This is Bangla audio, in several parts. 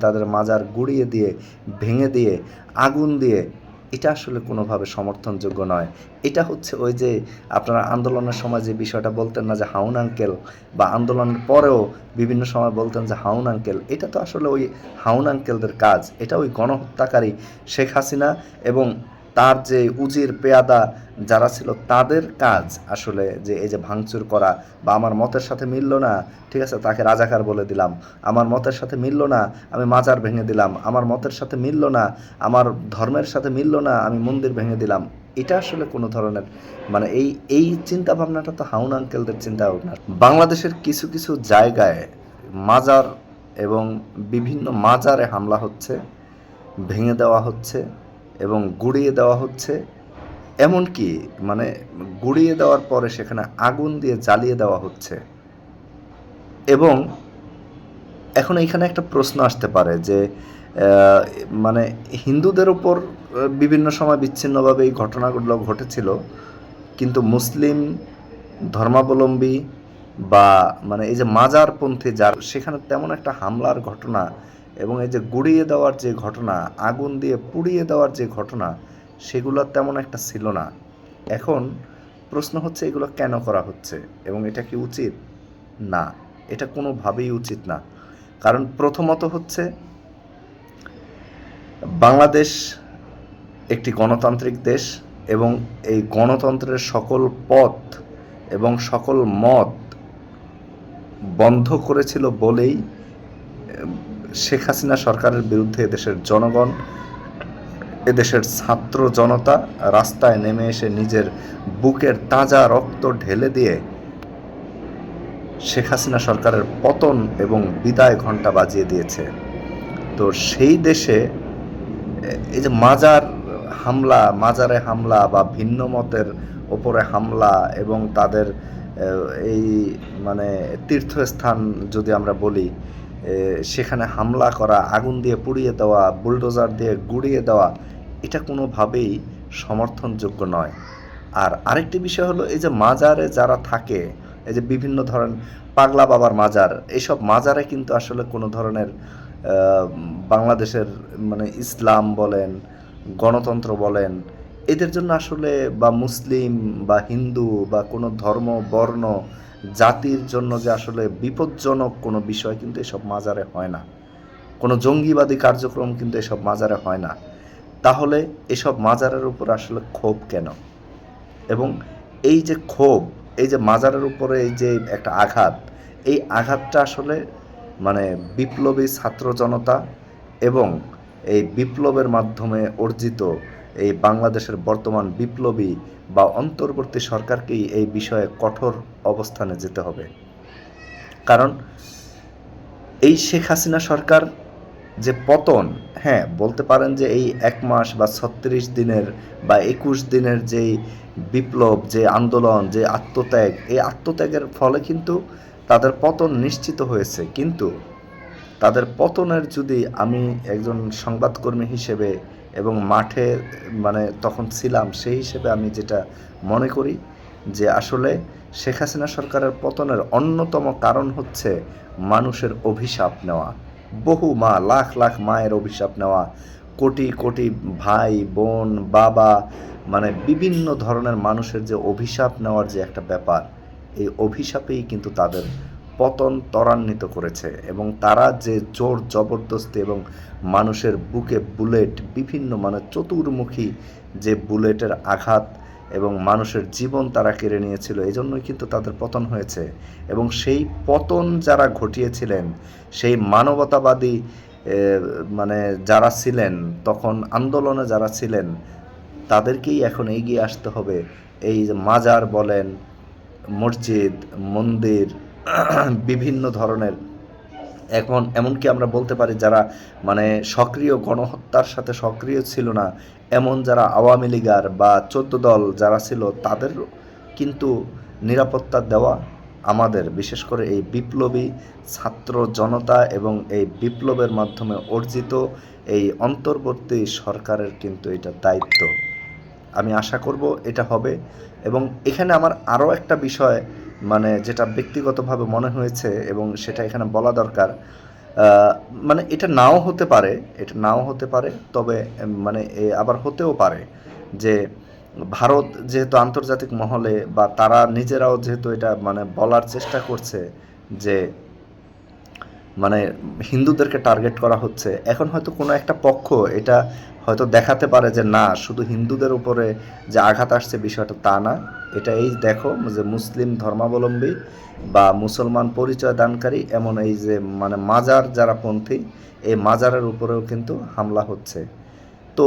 তাদের মাজার গুড়িয়ে দিয়ে, ভেঙে দিয়ে, আগুন দিয়ে। এটা আসলে কোনোভাবে সমর্থনযোগ্য নয়। এটা হচ্ছে ওই যে আপনারা আন্দোলনের সময় যে বিষয়টা বলতেন না যে হাউন আঙ্কেল, বা আন্দোলনের পরেও বিভিন্ন সময় বলতেন যে হাউন আঙ্কেল, এটা তো আসলে ওই হাউন আঙ্কেলদের কাজ। এটা ওই গণহত্যাকারী শেখ হাসিনা এবং তার যে উজির, পেয়াদা যারা ছিল তাদের কাজ আসলে যে এই যে ভাঙচুর করা বা আমার মতের সাথে মিলল না, ঠিক আছে, তাকে রাজাকার বলে দিলাম। আমার মতের সাথে মিলল না, আমি মাজার ভেঙে দিলাম। আমার মতের সাথে মিলল না, আমার ধর্মের সাথে মিলল না, আমি মন্দির ভেঙে দিলাম। এটা আসলে কোনো ধরনের মানে এই এই চিন্তা ভাবনাটা তো হাউন আঙ্কেলদের চিন্তা ভাবনা বাংলাদেশের কিছু কিছু জায়গায় মাজার এবং বিভিন্ন মাজারে হামলা হচ্ছে, ভেঙে দেওয়া হচ্ছে। এবং গুড়িয়ে দেওয়া হচ্ছে। এমনকি মানে গুড়িয়ে দেওয়ার পরে সেখানে আগুন দিয়ে জ্বালিয়ে দেওয়া হচ্ছে। এবং এখন এখানে একটা প্রশ্ন আসতে পারে যে মানে হিন্দুদের ওপর বিভিন্ন সময় বিচ্ছিন্নভাবে এই ঘটনাগুলো ঘটেছিল, কিন্তু মুসলিম ধর্মাবলম্বী বা মানে এই যে মাজারপন্থী যার, সেখানে তেমন একটা হামলার ঘটনা এবং এই যে গুড়িয়ে দেওয়ার যে ঘটনা, আগুন দিয়ে পুড়িয়ে দেওয়ার যে ঘটনা, সেগুলো তেমন একটা ছিল না। এখন প্রশ্ন হচ্ছে, এগুলো কেন করা হচ্ছে এবং এটা কি উচিত? না, এটা কোনোভাবেই উচিত না। কারণ প্রথমত হচ্ছে, বাংলাদেশ একটি গণতান্ত্রিক দেশ এবং এই গণতন্ত্রের সকল পথ এবং সকল মত বন্ধ করেছিল বলেই শেখ হাসিনা সরকারের বিরুদ্ধে এদেশের জনগণ, এদেশের ছাত্র জনতা রাস্তায় নেমে এসে নিজের বুকের তাজা রক্ত ঢেলে দিয়ে শেখ হাসিনা সরকারের পতন এবং বিদায় ঘণ্টা বাজিয়ে দিয়েছে। তো সেই দেশে, এই যে মাজার হামলা, মাজারে হামলা বা ভিন্ন মতের ওপরে হামলা এবং তাদের এই মানে তীর্থস্থান যদি আমরা বলি সেখানে হামলা করা, আগুন দিয়ে পুড়িয়ে দেওয়া, বুলডোজার দিয়ে গুড়িয়ে দেওয়া, এটা কোনোভাবেই সমর্থনযোগ্য নয়। আর আরেকটি বিষয় হলো, এই যে মাজারে যারা থাকে, এই যে বিভিন্ন ধরনের পাগলা বাবার মাজার এইসব মাজারে কিন্তু আসলে কোনো ধরনের বাংলাদেশের মানে ইসলাম বলেন, গণতন্ত্র বলেন এদের জন্য আসলে বা মুসলিম বা হিন্দু বা কোনো ধর্ম, বর্ণ, জাতির জন্য যে আসলে বিপজ্জনক কোনো বিষয় কিন্তু এসব মাজারে হয় না। কোনো জঙ্গিবাদী কার্যক্রম কিন্তু এসব মাজারে হয় না। তাহলে এসব মাজারের উপর আসলে ক্ষোভ কেন? এবং এই যে ক্ষোভ, এই যে মাজারের উপরে এই যে একটা আঘাত, এই আঘাতটা আসলে মানে বিপ্লবী ছাত্র জনতা এবং এই বিপ্লবের মাধ্যমে অর্জিত এই বাংলাদেশের বর্তমান বিপ্লবী বা অন্তর্বর্তী সরকারকেই এই বিষয়ে কঠোর অবস্থানে যেতে হবে। কারণ এই শেখ হাসিনা সরকার যে পতন হ্যাঁ বলতে পারেন যে এই এক মাস বা ছত্রিশ দিনের বা একুশ দিনের যেই বিপ্লব, যে আন্দোলন, যে আত্মত্যাগ, এই আত্মত্যাগের ফলে কিন্তু তাদের পতন নিশ্চিত হয়েছে। কিন্তু তাদের পতনের যদি আমি একজন সংবাদকর্মী হিসেবে এবং মাঠে মানে তখন ছিলাম, সেই হিসেবে আমি যেটা মনে করি যে আসলে শেখ হাসিনা সরকারের পতনের অন্যতম কারণ হচ্ছে মানুষের অভিশাপ নেওয়া। বহু মা, লাখ লাখ মায়ের অভিশাপ নেওয়া। কোটি কোটি ভাই, বোন, বাবা মানে বিভিন্ন ধরনের মানুষের যে অভিশাপ নেওয়ার যে একটা ব্যাপার, এই অভিশাপেই কিন্তু তাদের পতন ত্বরান্বিত করেছে এবং তারা যে জোর জবরদস্তি এবং মানুষের বুকে বুলেট, বিভিন্ন মানে চতুর্মুখী যে বুলেটের আঘাত এবং মানুষের জীবন তারা কেড়ে নিয়েছিল এই জন্যই কিন্তু তাদের পতন হয়েছে। এবং সেই পতন যারা ঘটিয়েছিলেন, সেই মানবতাবাদী মানে যারা ছিলেন, তখন আন্দোলনে যারা ছিলেন, তাদেরকেই এখন এগিয়ে আসতে হবে। এই মাজার বলেন, মসজিদ, মন্দির বিভিন্ন ধরনের এখন এমনকি আমরা বলতে পারি যারা মানে সক্রিয় গণহত্যার সাথে সক্রিয় ছিল না, এমন যারা আওয়ামী লীগার বা চোদ্দ দল যারা ছিল তাদের কিন্তু নিরাপত্তা দেওয়া আমাদের, বিশেষ করে এই বিপ্লবী ছাত্র জনতা এবং এই বিপ্লবের মাধ্যমে অর্জিত এই অন্তর্বর্তী সরকারের কিন্তু এটা দায়িত্ব। আমি আশা করব এটা হবে এবং এখানে আমার আরও একটা বিষয় মানে যেটা ব্যক্তিগতভাবে মনে হয়েছে এবং সেটা এখানে বলা দরকার মানে এটা নাও হতে পারে, এটা নাও হতে পারে, তবে মানে আবার হতেও পারে যে ভারত যেহেতু আন্তর্জাতিক মহলে বা তারা নিজেরাও যেহেতু এটা মানে বলার চেষ্টা করছে যে মানে হিন্দুদেরকে টার্গেট করা হচ্ছে। এখন হয়তো কোনো একটা পক্ষ এটা হয়তো দেখাতে পারে যে, না, শুধু হিন্দুদের উপরে যে আঘাত আসছে বিষয়টা তা না। এটা এই দেখো যে মুসলিম ধর্মাবলম্বী বা মুসলমান পরিচয় দানকারী, এমন এই যে মানে মাজার যারা পন্থী, এই মাজারের উপরেও কিন্তু হামলা হচ্ছে। তো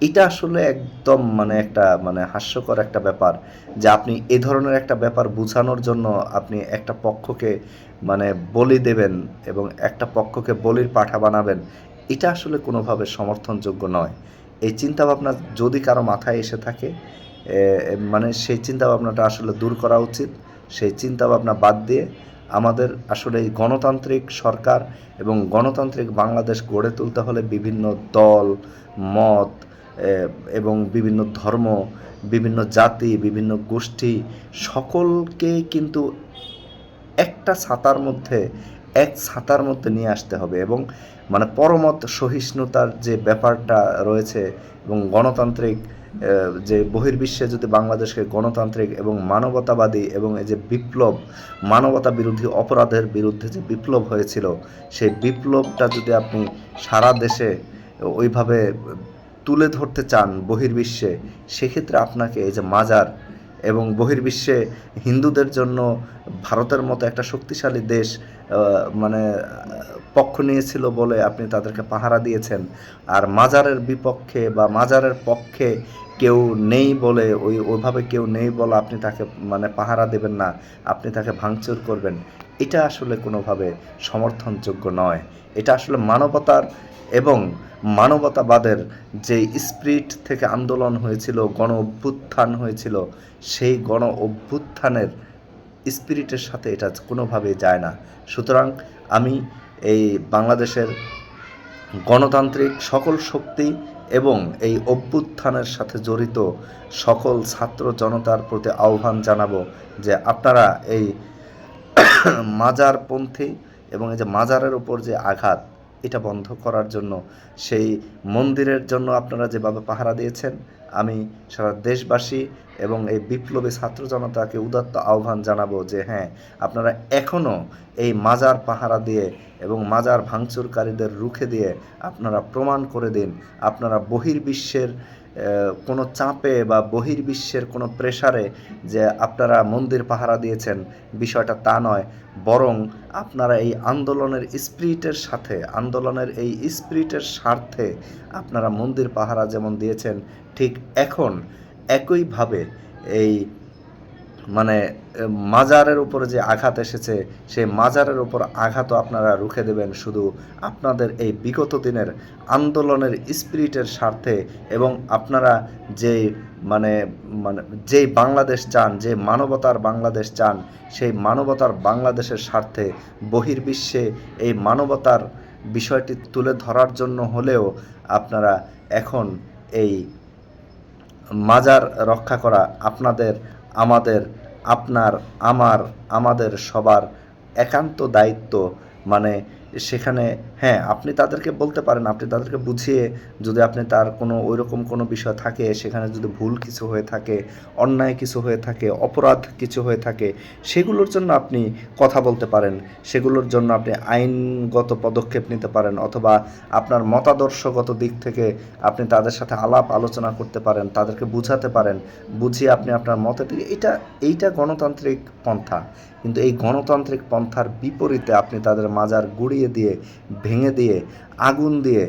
এটা আসলে একদম মানে একটা মানে হাস্যকর একটা ব্যাপার যে আপনি এ ধরনের একটা ব্যাপার বোঝানোর জন্য আপনি একটা পক্ষকে মানে বলি দেবেন এবং একটা পক্ষকে বলির পাঠা বানাবেন, এটা আসলে কোনোভাবে সমর্থনযোগ্য নয়। এই চিন্তাভাবনা যদি কারও মাথায় এসে থাকে মানে সেই চিন্তাভাবনাটা আসলে দূর করা উচিত। সেই চিন্তাভাবনা বাদ দিয়ে আমাদের আসলে গণতান্ত্রিক সরকার এবং গণতান্ত্রিক বাংলাদেশ গড়ে তুলতে হলে বিভিন্ন দল, মত এবং বিভিন্ন ধর্ম, বিভিন্ন জাতি, বিভিন্ন গোষ্ঠী সকলকে কিন্তু একটা ছাতার মধ্যে, এক ছাতার মধ্যে নিয়ে আসতে হবে এবং মানে পরমত সহিষ্ণুতার যে ব্যাপারটা রয়েছে এবং গণতান্ত্রিক যে বহির্বিশ্বে যদি বাংলাদেশকে গণতান্ত্রিক এবং মানবতাবাদী এবং এই যে বিপ্লব, মানবতা বিরোধী অপরাধের বিরুদ্ধে যে বিপ্লব হয়েছিল, সেই বিপ্লবটা যদি আপনি সারা দেশে ওইভাবে তুলে ধরতে চান বহির্বিশ্বে, সেক্ষেত্রে আপনাকে এই যে মাজার এবং বহির্বিশ্বে হিন্দুদের জন্য ভারতের মতো একটা শক্তিশালী দেশ মানে পক্ষ নিয়েছিল বলে আপনি তাদেরকে পাহারা দিয়েছেন। আর মাজারের বিপক্ষে বা মাজারের পক্ষে কেউ নেই বলে, ওই, ওইভাবে কেউ নেই বলে আপনি তাকে মানে পাহারা দেবেন না, আপনি তাকে ভাঙচুর করবেন। এটা আসলে কোনোভাবে সমর্থনযোগ্য নয়। এটা আসলে মানবতার এবং মানবতাবাদের যে স্পিরিট থেকে আন্দোলন হয়েছিল, গণ অভ্যুত্থান হয়েছিল, সেই গণ অভ্যুত্থানের স্পিরিটের সাথে এটা কোনোভাবেই যায় না। সুতরাং আমি এই বাংলাদেশের গণতান্ত্রিক সকল শক্তি এবং এই অভ্যুত্থানের সাথে জড়িত সকল ছাত্র জনতার প্রতি আহ্বান জানাব যে আপনারা এই মাজারপন্থী এবং এই যে মাজারের উপর যে আঘাত, এটা বন্ধ করার জন্য, সেই মন্দিরের জন্য আপনারা যেভাবে পাহারা দিয়েছেন আমি সারা দেশবাসী এবং এই বিপ্লবী ছাত্র জনতাকে উদাত্ত আহ্বান জানাব যে হ্যাঁ আপনারা এখনও এই মাজার পাহারা দিয়ে এবং মাজার ভাঙচুরকারীদের রুখে দিয়ে আপনারা প্রমাণ করে দিন, আপনারা বহির্বিশ্বের কোনো চাপে বা বহির্বিশ্বের কোনো প্রেসারে যে আপনারা মন্দির পাহারা দিয়েছেন, বিষয়টা তা নয়। বরং আপনারা এই আন্দোলনের স্পিরিটের সাথে, আন্দোলনের এই স্পিরিটের স্বার্থে আপনারা মন্দির পাহারা যেমন দিয়েছেন, ঠিক এখন একইভাবে এই মানে মাজারের উপরে যে আঘাত এসেছে, সেই মাজারের উপর আঘাতও আপনারা রুখে দেবেন শুধু আপনাদের এই বিগত দিনের আন্দোলনের স্পিরিটের স্বার্থে এবং আপনারা যে মানে মানে যেই বাংলাদেশ চান, যে মানবতার বাংলাদেশ চান, সেই মানবতার বাংলাদেশের স্বার্থে বহির্বিশ্বে এই মানবতার বিষয়টি তুলে ধরার জন্য হলেও আপনারা এখন এই মাজার রক্ষা করা আপনাদের আমাদের আপনার আমার আমাদের সবার একান্ত দায়িত্ব মানে সেখানে হ্যাঁ আপনি তাদেরকে বলতে পারেন, আপনি তাদেরকে বুঝিয়ে যদি আপনি তার কোনো, ওইরকম কোনো বিষয় থাকে, সেখানে যদি ভুল কিছু হয়ে থাকে, অন্যায় কিছু হয়ে থাকে, অপরাধ কিছু হয়ে থাকে, সেগুলোর জন্য আপনি কথা বলতে পারেন, সেগুলোর জন্য আপনি আইনগত পদক্ষেপ নিতে পারেন, অথবা আপনার মতাদর্শগত দিক থেকে আপনি তাদের সাথে আলাপ আলোচনা করতে পারেন, তাদেরকে বুঝাতে পারেন, বুঝিয়ে আপনি আপনার মতে এটা এইটা গণতান্ত্রিক পন্থা। কিন্তু এই গণতান্ত্রিক পন্থার বিপরীতে আপনি তাদের মাজার গুড়িয়ে দিয়ে, ভেঙে দিয়ে, আগুন দিয়ে,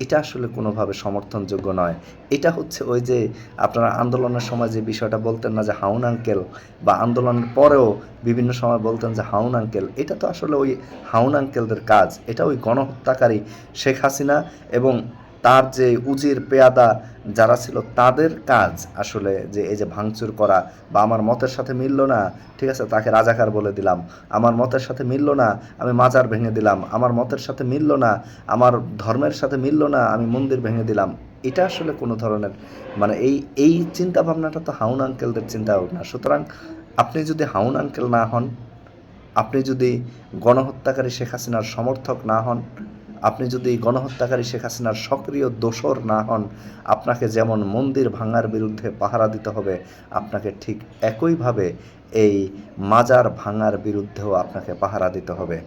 এটা আসলে কোনোভাবে সমর্থনযোগ্য নয়। এটা হচ্ছে ওই যে আপনারা আন্দোলনের সময় যে বিষয়টা বলতেন না যে হাউন আঙ্কেল, বা আন্দোলনের পরেও বিভিন্ন সময় বলতেন যে হাউন আঙ্কেল, এটা তো আসলে ওই হাউন আঙ্কেলদের কাজ। এটা ওই গণহত্যাকারী শেখ হাসিনা এবং তার যে উজির পেয়াদা যারা ছিল, তাদের কাজ আসলে যে এই যে ভাঙচুর করা বা আমার মতের সাথে মিলল না, ঠিক আছে, তাকে রাজাকার বলে দিলাম। আমার মতের সাথে মিললো না, আমি মাজার ভেঙে দিলাম। আমার মতের সাথে মিললো না, আমার ধর্মের সাথে মিলল না, আমি মন্দির ভেঙে দিলাম। এটা আসলে কোনো ধরনের মানে এই এই চিন্তা ভাবনাটা তো হাউন আঙ্কেলদের চিন্তা ভাবনা সুতরাং আপনি যদি হাউন আঙ্কেল না হন, আপনি যদি গণহত্যাকারী শেখ হাসিনার সমর্থক না হন আপনি যদি গণহত্যাকারী শেখ হাসিনার সক্রিয় দোষর না হন, আপনাকে যেমন মন্দির ভাঙার বিরুদ্ধে পাহারা দিতে হবে, আপনাকে ঠিক একইভাবে এই মাজার ভাঙার বিরুদ্ধেও আপনাকে পাহারা দিতে হবে।